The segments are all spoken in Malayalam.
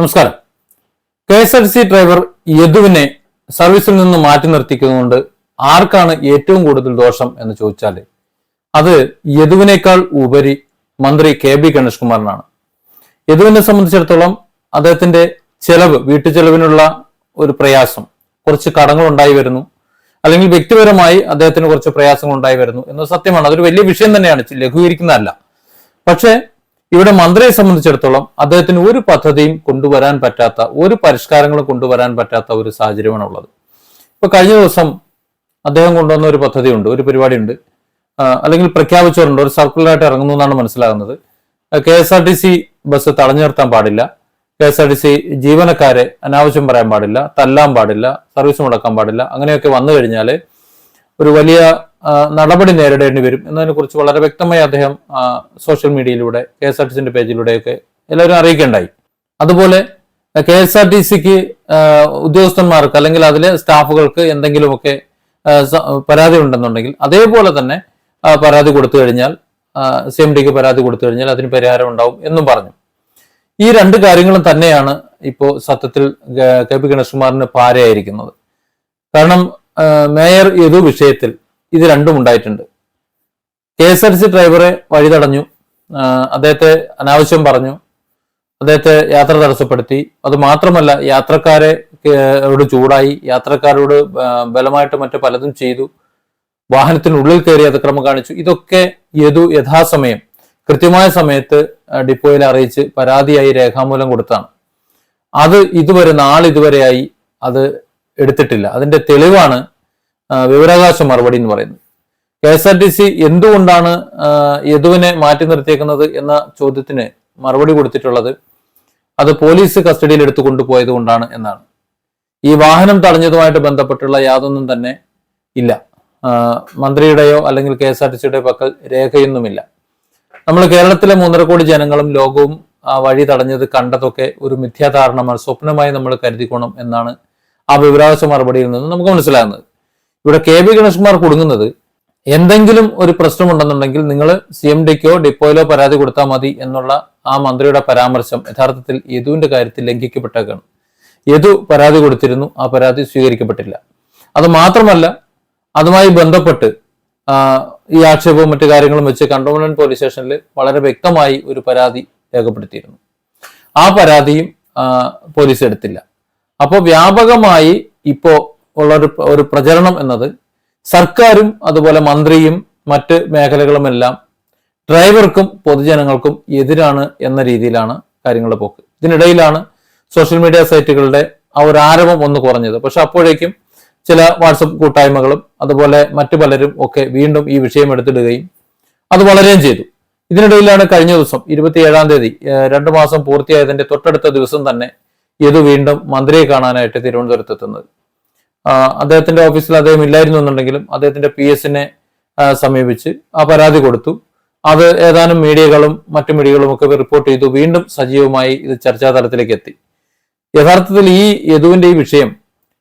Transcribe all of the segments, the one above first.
നമസ്കാരം. K S R C driver യദുവിനെ സർവീസിൽ നിന്ന് മാറ്റി നിർത്തിക്കുന്നതുകൊണ്ട് ആർക്കാണ് ഏറ്റവും കൂടുതൽ ദോഷം എന്ന് ചോദിച്ചാൽ അത് യദുവിനേക്കാൾ ഉപരി മന്ത്രി കെ ബി ഗണേഷ് കുമാറിനാണ് യദുവിനെ സംബന്ധിച്ചിടത്തോളം അദ്ദേഹത്തിന്റെ ചെലവ് വീട്ടു ചെലവിനുള്ള ഒരു പ്രയാസം കുറച്ച് കടങ്ങൾ ഉണ്ടായി വരുന്നു. അല്ലെങ്കിൽ വ്യക്തിപരമായി അദ്ദേഹത്തിന് കുറച്ച് പ്രയാസങ്ങൾ ഉണ്ടായി വരുന്നു എന്നത് സത്യമാണ്. അതൊരു വലിയ വിഷയം തന്നെയാണ്. ലഘൂകരിക്കുന്നതല്ല. പക്ഷേ ഇവിടെ മന്ത്രിയെ സംബന്ധിച്ചിടത്തോളം അദ്ദേഹത്തിന് ഒരു പദ്ധതിയും കൊണ്ടുവരാൻ പറ്റാത്ത ഒരു പരിഷ്കാരങ്ങളും കൊണ്ടുവരാൻ പറ്റാത്ത ഒരു സാഹചര്യമാണ് ഉള്ളത് ഇപ്പൊ കഴിഞ്ഞ ദിവസം അദ്ദേഹം കൊണ്ടുവന്ന ഒരു പദ്ധതിയുണ്ട് ഒരു പരിപാടിയുണ്ട്. അല്ലെങ്കിൽ പ്രഖ്യാപിച്ചിട്ടുണ്ട് ഒരു സർക്കുലറായിട്ട് ഇറങ്ങുന്നു എന്നാണ് മനസ്സിലാകുന്നത്. K S R T C bus തടഞ്ഞു നിർത്താൻ പാടില്ല. K S R T C ജീവനക്കാരെ അനാവശ്യം പറയാൻ പാടില്ല തല്ലാൻ പാടില്ല സർവീസ് മുടക്കാൻ പാടില്ല. അങ്ങനെയൊക്കെ വന്നു കഴിഞ്ഞാൽ ഒരു വലിയ നടപടി നേരിടേണ്ടി വരും. എന്നതിനെ കുറിച്ച് വളരെ വ്യക്തമായി അദ്ദേഹം സോഷ്യൽ മീഡിയയിലൂടെ കെ എസ് ആർ ടി സിന്റെ പേജിലൂടെയൊക്കെ എല്ലാവരും അറിയിക്കേണ്ടായി. അതുപോലെ കെ എസ് ആർ ടി സിക്ക് ഉദ്യോഗസ്ഥന്മാർക്ക് അല്ലെങ്കിൽ അതിലെ സ്റ്റാഫുകൾക്ക് എന്തെങ്കിലുമൊക്കെ പരാതി ഉണ്ടെന്നുണ്ടെങ്കിൽ അതേപോലെ തന്നെ പരാതി കൊടുത്തു കഴിഞ്ഞാൽ സി എം ഡിക്ക് പരാതി കൊടുത്തു കഴിഞ്ഞാൽ അതിന് പരിഹാരം ഉണ്ടാവും എന്നും പറഞ്ഞു. ഈ രണ്ട് കാര്യങ്ങളും തന്നെയാണ് ഇപ്പോൾ സത്യത്തിൽ കെ പി ഗണേഷ്കുമാറിന് പാരയായിരിക്കുന്നത്. കാരണം മേയർ യദു വിഷയത്തിൽ ഇത് രണ്ടും ഉണ്ടായിട്ടുണ്ട്. കെ എസ് ആർ സി ഡ്രൈവറെ വഴി തടഞ്ഞു അദ്ദേഹത്തെ അനാവശ്യം പറഞ്ഞു. അദ്ദേഹത്തെ യാത്ര തടസ്സപ്പെടുത്തി. അത് മാത്രമല്ല യാത്രക്കാരെ ോട് ചൂടായി. യാത്രക്കാരോട് ബലമായിട്ട് മറ്റു പലതും ചെയ്തു. വാഹനത്തിനുള്ളിൽ കയറി അതിക്രമം കാണിച്ചു. ഇതൊക്കെ യദു യഥാസമയം കൃത്യമായ സമയത്ത് ഡിപ്പോയിൽ അറിയിച്ച് പരാതിയായി രേഖാമൂലം കൊടുത്താണ്. അത് ഇതുവരെ നാളിതുവരെയായി അത് എടുത്തിട്ടില്ല. അതിന്റെ തെളിവാണ് വിവരാവകാശ മറുപടി എന്ന് പറയുന്നത്. K S R T C എന്തുകൊണ്ടാണ് യദുവിനെ മാറ്റി നിർത്തിയേക്കുന്നത് എന്ന ചോദ്യത്തിന് മറുപടി കൊടുത്തിട്ടുള്ളത് അത് പോലീസ് കസ്റ്റഡിയിൽ എടുത്തു കൊണ്ടുപോയത് കൊണ്ടാണ് എന്നാണ്. ഈ വാഹനം തടഞ്ഞതുമായിട്ട് ബന്ധപ്പെട്ടുള്ള യാതൊന്നും തന്നെ ഇല്ല. മന്ത്രിയുടെയോ അല്ലെങ്കിൽ കെ എസ് ആർ ടി സിയുടെ പക്കൽ രേഖയൊന്നുമില്ല. നമ്മൾ കേരളത്തിലെ മൂന്നര കോടി ജനങ്ങളും ലോകവും ആ വഴി തടഞ്ഞത് കണ്ടതൊക്കെ ഒരു മിഥ്യാധാരണമാണ്. സ്വപ്നമായി നമ്മൾ കരുതിക്കോണം എന്നാണ് ആ വിവരാവകാശ മറുപടിയിൽ നിന്ന് നമുക്ക് മനസ്സിലാകുന്നത്. ഇവിടെ കെ ബി ഗണേഷ്കുമാർ കൊടുങ്ങുന്നത് എന്തെങ്കിലും ഒരു പ്രശ്നമുണ്ടെന്നുണ്ടെങ്കിൽ നിങ്ങൾ സി എം ഡിക്കോ ഡിപ്പോയിലോ പരാതി കൊടുത്താൽ മതി എന്നുള്ള ആ മന്ത്രിയുടെ പരാമർശം യഥാർത്ഥത്തിൽ യദുവിന്റെ കാര്യത്തിൽ ലംഘിക്കപ്പെട്ടേക്കാണ്. യദു പരാതി കൊടുത്തിരുന്നു ആ പരാതി സ്വീകരിക്കപ്പെട്ടില്ല. അത് മാത്രമല്ല അതുമായി ബന്ധപ്പെട്ട് ഈ ആക്ഷേപവും മറ്റു കാര്യങ്ങളും വെച്ച് കണ്ടോൺമെന്റ് പോലീസ് സ്റ്റേഷനിൽ വളരെ വ്യക്തമായി ഒരു പരാതി രേഖപ്പെടുത്തിയിരുന്നു. ആ പരാതിയും പോലീസ് എടുത്തില്ല. അപ്പോൾ വ്യാപകമായി ഇപ്പോ ഉള്ള ഒരു പ്രചരണം എന്നത് സർക്കാരും അതുപോലെ മന്ത്രിയും മറ്റ് മേഖലകളുമെല്ലാം ഡ്രൈവർക്കും പൊതുജനങ്ങൾക്കും എതിരാണ് എന്ന രീതിയിലാണ് കാര്യങ്ങളുടെ പോക്ക്. ഇതിനിടയിലാണ് സോഷ്യൽ മീഡിയ സൈറ്റുകളുടെ ആ ഒരു ആരവം ഒന്ന് കുറഞ്ഞത്. പക്ഷെ അപ്പോഴേക്കും ചില വാട്സപ്പ് കൂട്ടായ്മകളും അതുപോലെ മറ്റു പലരും ഒക്കെ വീണ്ടും ഈ വിഷയം എടുത്തിടുകയും അത് വളരുകയും ചെയ്തു. ഇതിനിടയിലാണ് കഴിഞ്ഞ ദിവസം ഇരുപത്തിയേഴാം തീയതി രണ്ടു മാസം പൂർത്തിയായതിന്റെ തൊട്ടടുത്ത ദിവസം തന്നെ ഇത് വീണ്ടും മന്ത്രിയെ കാണാനായിട്ട് തിരുവനന്തപുരത്ത് എത്തുന്നത് അദ്ദേഹത്തിന്റെ ഓഫീസിൽ അദ്ദേഹം ഇല്ലായിരുന്നു എന്നുണ്ടെങ്കിലും അദ്ദേഹത്തിന്റെ പി എസിനെ സമീപിച്ച് ആ പരാതി കൊടുത്തു. അത് ഏതാനും മീഡിയകളും മറ്റു മീഡിയകളും ഒക്കെ റിപ്പോർട്ട് ചെയ്തു. വീണ്ടും സജീവമായി ഇത് ചർച്ചാ തലത്തിലേക്ക് എത്തി. യഥാർത്ഥത്തിൽ ഈ യദുവിന്റെ ഈ വിഷയം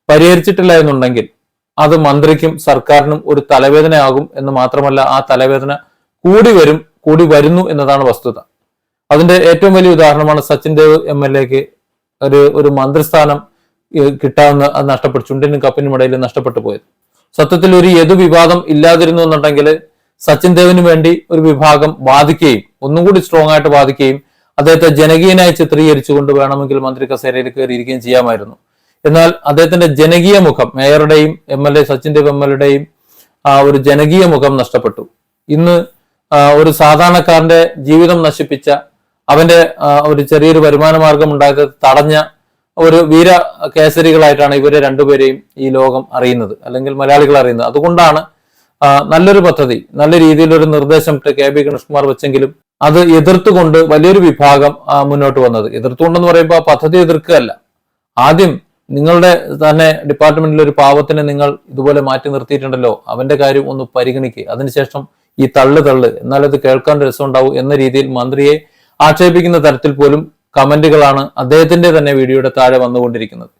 പരിഹരിച്ചിട്ടില്ല എന്നുണ്ടെങ്കിൽ അത് മന്ത്രിക്കും സർക്കാരിനും ഒരു തലവേദനയാകും എന്ന് മാത്രമല്ല ആ തലവേദന കൂടി വരും കൂടി വരുന്നു എന്നതാണ് വസ്തുത. അതിന്റെ ഏറ്റവും വലിയ ഉദാഹരണമാണ് സച്ചിൻ ദേവ് എം എൽ എക്ക് ഒരു ഒരു മന്ത്രിസ്ഥാനം കിട്ടാവുന്ന നഷ്ടപ്പെട്ടു. ചുണ്ടിനും കപ്പിനും ഇടയിൽ നഷ്ടപ്പെട്ടു പോയത്. സത്യത്തിൽ ഒരു യദു വിവാദം ഇല്ലാതിരുന്നു എന്നുണ്ടെങ്കിൽ സച്ചിൻ ദേവിന് വേണ്ടി ഒരു വിഭാഗം വാദിക്കുകയും ഒന്നും കൂടി സ്ട്രോങ് ആയിട്ട് വാദിക്കുകയും അദ്ദേഹത്തെ ജനകീയനായി ചിത്രീകരിച്ചുകൊണ്ട് വേണമെങ്കിൽ മന്ത്രി കസേരയിൽ കയറിയിരിക്കുകയും ചെയ്യാമായിരുന്നു. എന്നാൽ അദ്ദേഹത്തിന്റെ ജനകീയ മുഖം മേയറുടെയും M L A Sachin Dev M L എയുടെയും ആ ഒരു ജനകീയ മുഖം നഷ്ടപ്പെട്ടു. ഇന്ന് ഒരു സാധാരണക്കാരന്റെ ജീവിതം നശിപ്പിച്ച അവന്റെ ഒരു ചെറിയൊരു വരുമാന മാർഗം ഉണ്ടാക്കി തടഞ്ഞ ഒരു വീര കേസരികളായിട്ടാണ് ഇവരെ രണ്ടുപേരെയും ഈ ലോകം അറിയുന്നത് അല്ലെങ്കിൽ മലയാളികൾ അറിയുന്നത്. അതുകൊണ്ടാണ് നല്ലൊരു പദ്ധതി നല്ല രീതിയിലൊരു നിർദ്ദേശം കെ ബി കൃഷ്ണകുമാർ വെച്ചെങ്കിലും അത് എതിർത്തുകൊണ്ട് വലിയൊരു വിഭാഗം മുന്നോട്ട് വന്നത്. എതിർത്തുകൊണ്ടെന്ന് പറയുമ്പോൾ പദ്ധതി എതിർക്കുകയല്ല. ആദ്യം നിങ്ങളുടെ തന്നെ ഡിപ്പാർട്ട്മെന്റിൽ ഒരു പാവത്തിനെ നിങ്ങൾ ഇതുപോലെ മാറ്റി നിർത്തിയിട്ടുണ്ടല്ലോ അവന്റെ കാര്യം ഒന്ന് പരിഗണിക്കുക അതിനുശേഷം ഈ തള്ളു തള്ളു എന്നാലത് കേൾക്കാൻ രസമുണ്ടാവും എന്ന രീതിയിൽ മന്ത്രിയെ ആക്ഷേപിക്കുന്ന തരത്തിൽ പോലും കമന്റുകളാണ് അദ്ദേഹത്തിന്റെ തന്നെ വീഡിയോയുടെ താഴെ വന്നുകൊണ്ടിരിക്കുന്നത്.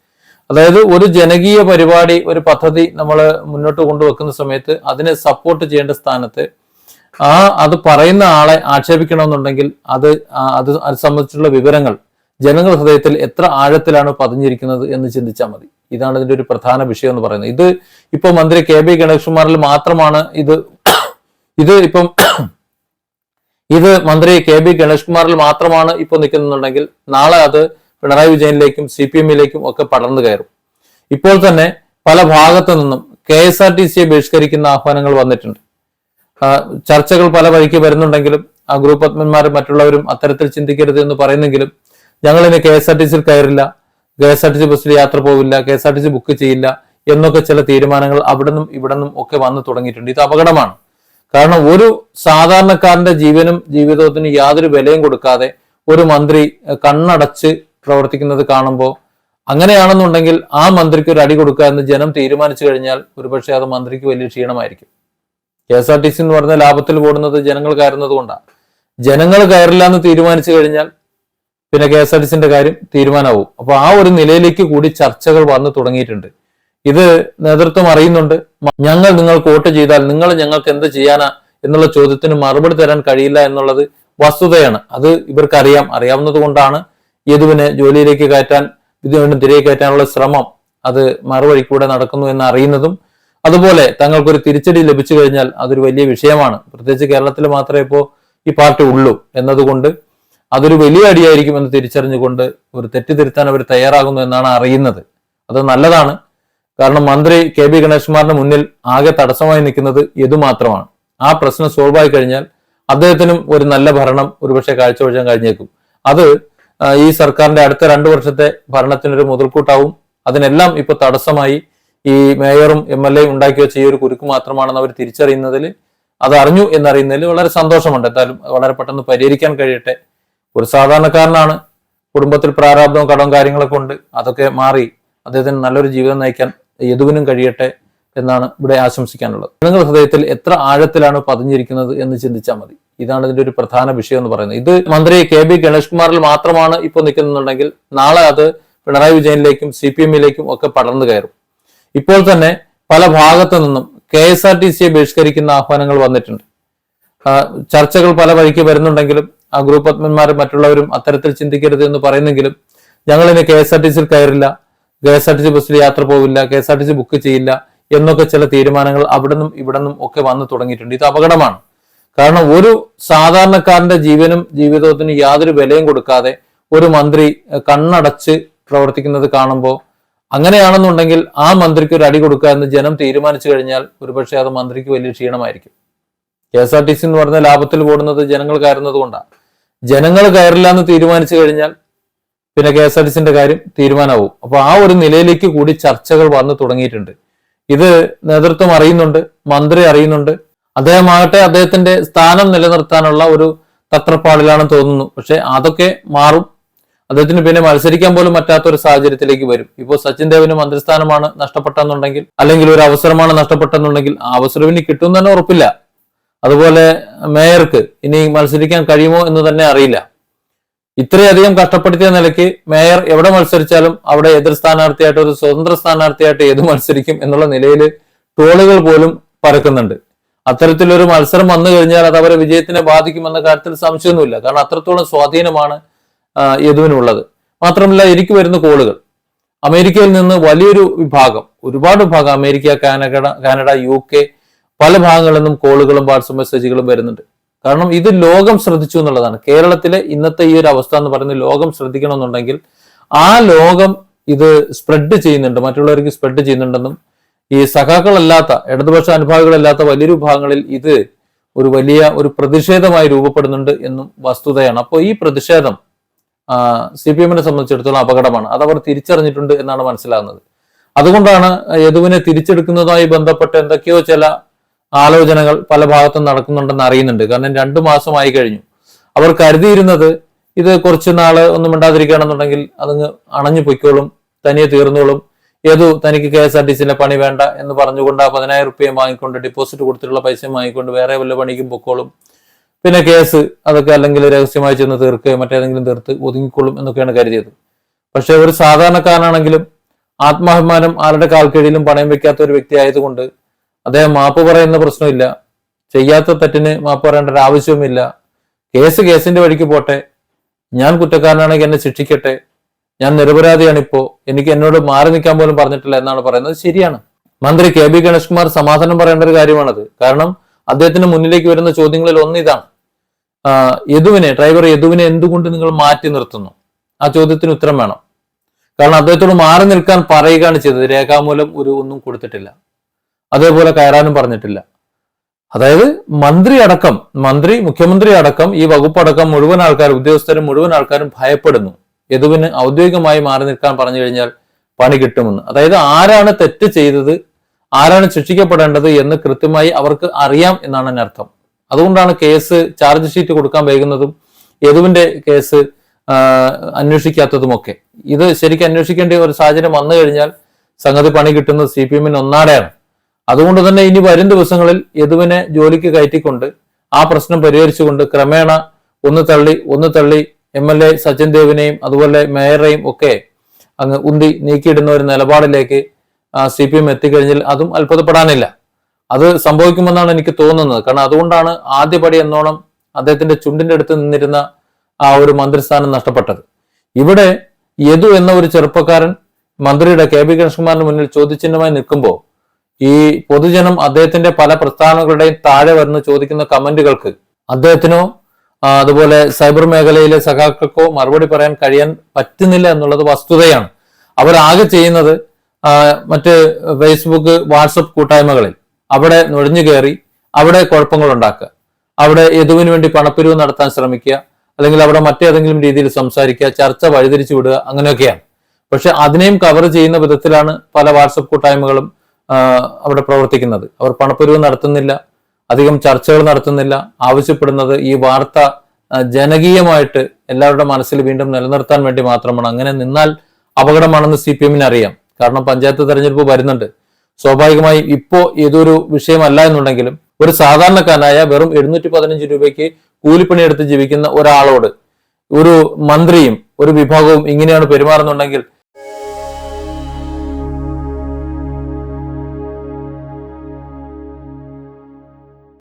അതായത് ഒരു ജനകീയ പരിപാടി ഒരു പദ്ധതി നമ്മൾ മുന്നോട്ട് കൊണ്ടുവെക്കുന്ന സമയത്ത് അതിനെ സപ്പോർട്ട് ചെയ്യേണ്ട സ്ഥാനത്ത് ആ അത് പറയുന്ന ആളെ ആക്ഷേപിക്കണമെന്നുണ്ടെങ്കിൽ അത് അത് അത് സംബന്ധിച്ചുള്ള വിവരങ്ങൾ ജനങ്ങളുടെ ഹൃദയത്തിൽ എത്ര ആഴത്തിലാണ് പതിഞ്ഞിരിക്കുന്നത് എന്ന് ചിന്തിച്ചാൽ മതി. ഇതാണ് ഇതിന്റെ ഒരു പ്രധാന വിഷയം എന്ന് പറയുന്നത്. ഇത് ഇപ്പൊ മന്ത്രി കെ. ബി ഗണേഷ് കുമാറിൽ മാത്രമാണ് ഇത് ഇത് ഇപ്പം ഇത് മന്ത്രി കെ ബി ഗണേഷ് കുമാറിൽ മാത്രമാണ് ഇപ്പോൾ നിൽക്കുന്നുണ്ടെങ്കിൽ നാളെ അത് പിണറായി വിജയനിലേക്കും സി പി എമ്മിലേക്കും ഒക്കെ പടർന്നു കയറും. ഇപ്പോൾ തന്നെ പല ഭാഗത്തു നിന്നും കെ എസ് ആർ ടി സിയെ ബഹിഷ്കരിക്കുന്ന ആഹ്വാനങ്ങൾ വന്നിട്ടുണ്ട്. ചർച്ചകൾ പല വഴിക്ക് വരുന്നുണ്ടെങ്കിലും ആ ഗ്രൂപ്പ് അത്മന്മാരും മറ്റുള്ളവരും അത്തരത്തിൽ ചിന്തിക്കരുത് എന്ന് പറയുന്നെങ്കിലും ഞങ്ങൾ ഇനി കെ എസ് ആർ ടി സിയിൽ കയറില്ല K S R T C ബസ്സിൽ യാത്ര പോവില്ല K S R T C book ചെയ്യില്ല എന്നൊക്കെ ചില തീരുമാനങ്ങൾ അവിടെ നിന്നും ഇവിടെ നിന്നും ഒക്കെ വന്നു തുടങ്ങിയിട്ടുണ്ട്. ഇത് അപകടമാണ്. കാരണം ഒരു സാധാരണക്കാരന്റെ ജീവനും ജീവിതത്തിന് യാതൊരു വിലയും കൊടുക്കാതെ ഒരു മന്ത്രി കണ്ണടച്ച് പ്രവർത്തിക്കുന്നത് കാണുമ്പോൾ അങ്ങനെയാണെന്നുണ്ടെങ്കിൽ ആ മന്ത്രിക്ക് ഒരു അടി കൊടുക്കുക എന്ന് ജനം തീരുമാനിച്ചു കഴിഞ്ഞാൽ ഒരുപക്ഷെ അത് മന്ത്രിക്ക് വലിയ ക്ഷീണമായിരിക്കും. K S R T C എന്ന് പറഞ്ഞ ലാഭത്തിൽ ഓടുന്നത് ജനങ്ങൾ കയറുന്നത് കൊണ്ടാണ് ജനങ്ങൾ കയറില്ല എന്ന് തീരുമാനിച്ചു കഴിഞ്ഞാൽ പിന്നെ കെ എസ് ആർ ടി സിന്റെ കാര്യം തീരുമാനമാവും അപ്പൊ ആ ഒരു നിലയിലേക്ക് കൂടി ചർച്ചകൾ വന്നു തുടങ്ങിയിട്ടുണ്ട്. ഇത് നേതൃത്വം അറിയുന്നുണ്ട്. ഞങ്ങൾ നിങ്ങൾക്ക് വോട്ട് ചെയ്താൽ നിങ്ങൾ ഞങ്ങൾക്ക് എന്ത് ചെയ്യാനാ എന്നുള്ള ചോദ്യത്തിന് മറുപടി തരാൻ കഴിയില്ല എന്നുള്ളത് വസ്തുതയാണ്. അത് ഇവർക്ക് അറിയാം അറിയാവുന്നത് കൊണ്ടാണ് യദുവിനെ ജോലിയിലേക്ക് കയറ്റാൻ ഇത് വീണ്ടും തിരികെ കയറ്റാനുള്ള ശ്രമം അത് മറുവഴിക്കൂടെ നടക്കുന്നു എന്ന് അറിയുന്നതും അതുപോലെ തങ്ങൾക്കൊരു തിരിച്ചടി ലഭിച്ചു കഴിഞ്ഞാൽ അതൊരു വലിയ വിഷയമാണ്. പ്രത്യേകിച്ച് കേരളത്തിൽ മാത്രമേ ഇപ്പോൾ ഈ പാർട്ടി ഉള്ളൂ എന്നതുകൊണ്ട് അതൊരു വലിയ അടിയായിരിക്കും എന്ന് തിരിച്ചറിഞ്ഞുകൊണ്ട് ഒരു തെറ്റിദ്ധരുത്താൻ അവർ തയ്യാറാകുന്നു എന്നാണ് അറിയുന്നത്. അത് നല്ലതാണ്. കാരണം മന്ത്രി കെ ബി ഗണേഷ് കുമാറിന് മുന്നിൽ ആകെ തടസ്സമായി നിൽക്കുന്നത് ഇതുമാത്രമാണ്. ആ പ്രശ്നം സോൾവ് ആയി കഴിഞ്ഞാൽ അദ്ദേഹത്തിനും ഒരു നല്ല ഭരണം ഒരുപക്ഷെ കാഴ്ചവെച്ചാൻ കഴിഞ്ഞേക്കും. അത് ഈ സർക്കാരിന്റെ അടുത്ത രണ്ടു വർഷത്തെ ഭരണത്തിനൊരു മുതൽക്കൂട്ടാവും. അതിനെല്ലാം ഇപ്പൊ തടസ്സമായി ഈ മേയറും എം എൽ എയും ഉണ്ടാക്കി വെച്ച ഈ ഒരു കുരുക്ക് മാത്രമാണെന്ന് അവർ തിരിച്ചറിയുന്നതിൽ അത് അറിഞ്ഞു എന്നറിയുന്നതിൽ വളരെ സന്തോഷമുണ്ട്. എന്തായാലും വളരെ പെട്ടെന്ന് പരിഹരിക്കാൻ കഴിയട്ടെ. ഒരു സാധാരണക്കാരനാണ്. കുടുംബത്തിൽ പ്രാരാബ്ദവും കടവും കാര്യങ്ങളൊക്കെ ഉണ്ട്. അതൊക്കെ മാറി അദ്ദേഹത്തിന് നല്ലൊരു ജീവിതം നയിക്കാൻ യദുവിനും കഴിയട്ടെ എന്നാണ് ഇവിടെ ആശംസിക്കാനുള്ളത്. ജനങ്ങളുടെ ഹൃദയത്തിൽ എത്ര ആഴത്തിലാണ് പതിഞ്ഞിരിക്കുന്നത് എന്ന് ചിന്തിച്ചാൽ മതി. ഇതാണ് ഇതിന്റെ ഒരു പ്രധാന വിഷയം എന്ന് പറയുന്നത്. ഇത് മന്ത്രി കെ ബി ഗണേഷ് കുമാറിൽ മാത്രമാണ് ഇപ്പോൾ നിൽക്കുന്നുണ്ടെങ്കിൽ നാളെ അത് പിണറായി വിജയനിലേക്കും സി പി എമ്മിലേക്കും ഒക്കെ പടർന്നു കയറും. ഇപ്പോൾ തന്നെ പല ഭാഗത്തു നിന്നും കെ എസ് ആർ ടി സിയെ ബഹിഷ്കരിക്കുന്ന ആഹ്വാനങ്ങൾ വന്നിട്ടുണ്ട്. ചർച്ചകൾ പല വഴിക്ക് വരുന്നുണ്ടെങ്കിലും ആ ഗ്രൂപ്പ് അത്മന്മാരും മറ്റുള്ളവരും അത്തരത്തിൽ ചിന്തിക്കരുത് എന്ന് പറയുന്നെങ്കിലും ഞങ്ങൾ ഇനി കെ എസ് ആർ ടി സിയിൽ കയറില്ല. K S R T C ബസ്സിൽ യാത്ര പോവില്ല K S R T C book ചെയ്യില്ല എന്നൊക്കെ ചില തീരുമാനങ്ങൾ അവിടെ നിന്നും ഇവിടെ നിന്നും ഒക്കെ വന്നു തുടങ്ങിയിട്ടുണ്ട്. ഇത് അപകടമാണ്. കാരണം ഒരു സാധാരണക്കാരന്റെ ജീവനും ജീവിതത്തിനും യാതൊരു വിലയും കൊടുക്കാതെ ഒരു മന്ത്രി കണ്ണടച്ച് പ്രവർത്തിക്കുന്നത് കാണുമ്പോൾ അങ്ങനെയാണെന്നുണ്ടെങ്കിൽ ആ മന്ത്രിക്ക് ഒരു അടി കൊടുക്കുക എന്ന് ജനം തീരുമാനിച്ചു കഴിഞ്ഞാൽ ഒരുപക്ഷെ അത് മന്ത്രിക്ക് വലിയ ക്ഷീണമായിരിക്കും. K S R T C എന്ന് പറഞ്ഞ ലാഭത്തിൽ ഓടുന്നത് ജനങ്ങൾ കയറുന്നത് കൊണ്ടാണ്. ജനങ്ങൾ കയറില്ല എന്ന് തീരുമാനിച്ചു കഴിഞ്ഞാൽ പിന്നെ കെ എസ് ആർ ടി സിന്റെ കാര്യം തീരുമാനമാവും. അപ്പൊ ആ ഒരു നിലയിലേക്ക് കൂടി ചർച്ചകൾ വന്നു തുടങ്ങിയിട്ടുണ്ട്. ഇത് നേതൃത്വം അറിയുന്നുണ്ട് മന്ത്രി അറിയുന്നുണ്ട്. അദ്ദേഹമാകട്ടെ അദ്ദേഹത്തിന്റെ സ്ഥാനം നിലനിർത്താനുള്ള ഒരു തത്രപ്പാടിലാണെന്ന് തോന്നുന്നു. പക്ഷെ അതൊക്കെ മാറും. അദ്ദേഹത്തിന് പിന്നെ മത്സരിക്കാൻ പോലും പറ്റാത്ത ഒരു സാഹചര്യത്തിലേക്ക് വരും. ഇപ്പോൾ സച്ചിൻ ദേവിന് മന്ത്രിസ്ഥാനമാണ് നഷ്ടപ്പെട്ടെന്നുണ്ടെങ്കിൽ അല്ലെങ്കിൽ ഒരു അവസരമാണ് നഷ്ടപ്പെട്ടെന്നുണ്ടെങ്കിൽ ആ അവസരം ഇനി കിട്ടും തന്നെ ഉറപ്പില്ല. അതുപോലെ മേയർക്ക് ഇനി മത്സരിക്കാൻ കഴിയുമോ എന്ന് തന്നെ അറിയില്ല. ഇത്രയധികം കഷ്ടപ്പെടുത്തിയ നിലയ്ക്ക് മേയർ എവിടെ മത്സരിച്ചാലും അവിടെ എതിർ സ്ഥാനാർത്ഥിയായിട്ട് ഒരു സ്വതന്ത്ര സ്ഥാനാർത്ഥിയായിട്ട് ഏത് മത്സരിക്കും എന്നുള്ള നിലയിൽ ടോളുകൾ പോലും പരക്കുന്നുണ്ട്. അത്തരത്തിലൊരു മത്സരം വന്നു കഴിഞ്ഞാൽ അത് അവരെ വിജയത്തിനെ ബാധിക്കുമെന്ന കാര്യത്തിൽ സംശയമൊന്നുമില്ല. കാരണം അത്രത്തോളം സ്വാധീനമാണ് യദുവിനുള്ളത്. മാത്രമല്ല എനിക്ക് വരുന്ന കോളുകൾ. അമേരിക്കയിൽ നിന്ന് വലിയൊരു വിഭാഗം ഒരുപാട് വിഭാഗം America Canada Canada U K പല ഭാഗങ്ങളിൽ നിന്നും കോളുകളും വാട്സപ്പ് മെസ്സേജുകളും വരുന്നുണ്ട്. കാരണം ഇത് ലോകം ശ്രദ്ധിച്ചു എന്നുള്ളതാണ്. കേരളത്തിലെ ഇന്നത്തെ ഈ ഒരു അവസ്ഥ എന്ന് പറയുന്നത് ലോകം ശ്രദ്ധിക്കണമെന്നുണ്ടെങ്കിൽ ആ ലോകം ഇത് സ്പ്രെഡ് ചെയ്യുന്നുണ്ട്. മറ്റുള്ളവർക്ക് സ്പ്രെഡ് ചെയ്യുന്നുണ്ടെന്നും ഈ സഖാക്കളല്ലാത്ത ഇടതുപക്ഷ അനുഭാവികളല്ലാത്ത വലിയൊരു വിഭാഗങ്ങളിൽ ഇത് ഒരു വലിയ ഒരു പ്രതിഷേധമായി രൂപപ്പെടുന്നുണ്ട് എന്നും വസ്തുതയാണ്. അപ്പോൾ ഈ പ്രതിഷേധം സി പി എമ്മിനെ സംബന്ധിച്ചിടത്തോളം അപകടമാണ്. അത് അവർ തിരിച്ചറിഞ്ഞിട്ടുണ്ട് എന്നാണ് മനസ്സിലാകുന്നത്. അതുകൊണ്ടാണ് യദുവിനെ തിരിച്ചെടുക്കുന്നതുമായി ബന്ധപ്പെട്ട് എന്തൊക്കെയോ ചില ആലോചനകൾ പല ഭാഗത്തും നടക്കുന്നുണ്ടെന്ന് അറിയുന്നുണ്ട്. കാരണം രണ്ടു മാസമായി കഴിഞ്ഞു. അവർ കരുതിയിരുന്നത് ഇത് കുറച്ച് നാൾ ഒന്നും മിണ്ടാതിരിക്കുകയാണെന്നുണ്ടെങ്കിൽ അതങ്ങ് അണഞ്ഞു പൊയ്ക്കോളും തനിയെ തീർന്നോളും. ഏതു തനിക്ക് കെ എസ് ആർ ടി സിയിലെ പണി വേണ്ട എന്ന് പറഞ്ഞുകൊണ്ട് ആ പതിനായിരം റുപ്യയും വാങ്ങിക്കൊണ്ട് ഡിപ്പോസിറ്റ് കൊടുത്തിട്ടുള്ള പൈസയും വാങ്ങിക്കൊണ്ട് വേറെ വല്ല പണിക്കും പൊക്കോളും. പിന്നെ കേസ് അതൊക്കെ അല്ലെങ്കിൽ രഹസ്യമായി ചെന്ന് തീർക്കുക മറ്റേതെങ്കിലും തീർത്ത് ഒതുങ്ങിക്കൊള്ളും എന്നൊക്കെയാണ് കരുതിയത്. പക്ഷെ ഒരു സാധാരണക്കാരനാണെങ്കിലും ആത്മാഭിമാനം ആരുടെ കാൽക്കീഴിലും പണയം വെക്കാത്ത ഒരു വ്യക്തി ആയതുകൊണ്ട് അദ്ദേഹം മാപ്പ് പറയുന്ന പ്രശ്നമില്ല. ചെയ്യാത്ത തെറ്റിന് മാപ്പ് പറയേണ്ട ഒരു ആവശ്യവുമില്ല. കേസ് കേസിന്റെ വഴിക്ക് പോട്ടെ. ഞാൻ കുറ്റക്കാരനാണെങ്കിൽ എന്നെ ശിക്ഷിക്കട്ടെ. ഞാൻ നിരപരാധിയാണിപ്പോ. എനിക്ക് എന്നോട് മാറി നിൽക്കാൻ പോലും പറഞ്ഞിട്ടില്ല എന്നാണ് പറയുന്നത്. ശരിയാണ്. മന്ത്രി കെ ബി ഗണേഷ് കുമാർ സമാധാനം പറയേണ്ട ഒരു കാര്യമാണത്. കാരണം അദ്ദേഹത്തിന് മുന്നിലേക്ക് വരുന്ന ചോദ്യങ്ങളിൽ ഒന്ന് ഇതാണ്. യദുവിനെ ഡ്രൈവർ യദുവിനെ എന്തുകൊണ്ട് നിങ്ങൾ മാറ്റി നിർത്തുന്നു? ആ ചോദ്യത്തിന് ഉത്തരം വേണം. കാരണം അദ്ദേഹത്തോട് മാറി നിൽക്കാൻ പറയുകയാണ് ചെയ്തത്. രേഖാമൂലം ഒരു ഒന്നും കൊടുത്തിട്ടില്ല. അതേപോലെ കയറാനും പറഞ്ഞിട്ടില്ല. അതായത് മന്ത്രി അടക്കം മന്ത്രി മുഖ്യമന്ത്രി അടക്കം ഈ വകുപ്പടക്കം മുഴുവൻ ആൾക്കാരും ഉദ്യോഗസ്ഥരും മുഴുവൻ ആൾക്കാരും ഭയപ്പെടുന്നു. യദുവിന് ഔദ്യോഗികമായി മാറി നിൽക്കാൻ പറഞ്ഞു കഴിഞ്ഞാൽ പണി കിട്ടുമെന്ന്. അതായത് ആരാണ് തെറ്റ് ചെയ്തത് ആരാണ് ശിക്ഷിക്കപ്പെടേണ്ടത് എന്ന് കൃത്യമായി അവർക്ക് അറിയാം എന്നാണ് എന്റെ അർത്ഥം. അതുകൊണ്ടാണ് കേസ് ചാർജ് ഷീറ്റ് കൊടുക്കാൻ വൈകുന്നതും യദുവിന്റെ കേസ് അന്വേഷിക്കാത്തതുമൊക്കെ. ഇത് ശരിക്കും അന്വേഷിക്കേണ്ട ഒരു സാഹചര്യം വന്നു കഴിഞ്ഞാൽ സംഗതി പണി കിട്ടുന്നത് സി പി എമ്മിന് ഒന്നാടെയാണ്. അതുകൊണ്ട് തന്നെ ഇനി വരും ദിവസങ്ങളിൽ യദുവിനെ ജോലിക്ക് കയറ്റിക്കൊണ്ട് ആ പ്രശ്നം പരിഹരിച്ചുകൊണ്ട് ക്രമേണ ഒന്ന് തള്ളി ഒന്ന് തള്ളി എം എൽ എ സച്ചിൻ ദേവിനെയും അതുപോലെ മേയറേയും ഒക്കെ അങ്ങ് ഉന്തി നീക്കിയിടുന്ന ഒരു നിലപാടിലേക്ക് സി പി എം എത്തിക്കഴിഞ്ഞാൽ അതും അത്ഭുതപ്പെടാനില്ല. അത് സംഭവിക്കുമെന്നാണ് എനിക്ക് തോന്നുന്നത്. കാരണം അതുകൊണ്ടാണ് ആദ്യപടി എന്നോണം അദ്ദേഹത്തിന്റെ ചുണ്ടിന്റെ അടുത്ത് നിന്നിരുന്ന ആ ഒരു മന്ത്രിസ്ഥാനം നഷ്ടപ്പെട്ടത്. ഇവിടെ യദു എന്ന ഒരു ചെറുപ്പക്കാരൻ മന്ത്രിയുടെ കെ പി കൃഷ്ണകുമാറിന് മുന്നിൽ ചോദ്യചിഹ്നമായി നിൽക്കുമ്പോൾ ഈ പൊതുജനം അദ്ദേഹത്തിന്റെ പല പ്രസ്താവനകളുടെയും താഴെ വരുന്ന ചോദിക്കുന്ന കമന്റുകൾക്ക് അദ്ദേഹത്തിനോ അതുപോലെ സൈബർ മേഖലയിലെ സഖാക്കൾക്കോ മറുപടി പറയാൻ കഴിയാൻ പറ്റുന്നില്ല എന്നുള്ളത് വസ്തുതയാണ്. അവരാകെ ചെയ്യുന്നത് മറ്റ് ഫേസ്ബുക്ക് വാട്സപ്പ് കൂട്ടായ്മകളിൽ. അവിടെ നുഴഞ്ഞു കയറി അവിടെ കുഴപ്പങ്ങൾ ഉണ്ടാക്കുക. അവിടെ യദുവിന് വേണ്ടി പണപ്പിരിവ് നടത്താൻ ശ്രമിക്കുക അല്ലെങ്കിൽ അവിടെ മറ്റേതെങ്കിലും രീതിയിൽ സംസാരിക്കുക ചർച്ച വഴിതിരിച്ചു വിടുക അങ്ങനെയൊക്കെയാണ്. പക്ഷെ അതിനെയും കവർ ചെയ്യുന്ന വിധത്തിലാണ് പല വാട്സപ്പ് കൂട്ടായ്മകളും അവിടെ പ്രവർത്തിക്കുന്നത്. അവർ പണപ്പിരിവ് നടത്തുന്നില്ല. അധികം ചർച്ചകൾ നടത്തുന്നില്ല. ആവശ്യപ്പെടുന്നത് ഈ വാർത്ത ജനകീയമായിട്ട് എല്ലാവരുടെ മനസ്സിൽ വീണ്ടും നിലനിർത്താൻ വേണ്ടി മാത്രമാണ്. അങ്ങനെ നിന്നാൽ അപകടമാണെന്ന് സി പി എമ്മിന് അറിയാം. കാരണം പഞ്ചായത്ത് തെരഞ്ഞെടുപ്പ് വരുന്നുണ്ട്. സ്വാഭാവികമായും ഇപ്പോ ഇതൊരു വിഷയമല്ല എന്നുണ്ടെങ്കിലും ഒരു സാധാരണക്കാരനായ വെറും എഴുന്നൂറ്റി പതിനഞ്ച് രൂപയ്ക്ക് കൂലിപ്പണിയെടുത്ത് ജീവിക്കുന്ന ഒരാളോട് ഒരു മന്ത്രിയും ഒരു വിഭാഗവും ഇങ്ങനെയാണ് പെരുമാറുന്നുണ്ടെങ്കിൽ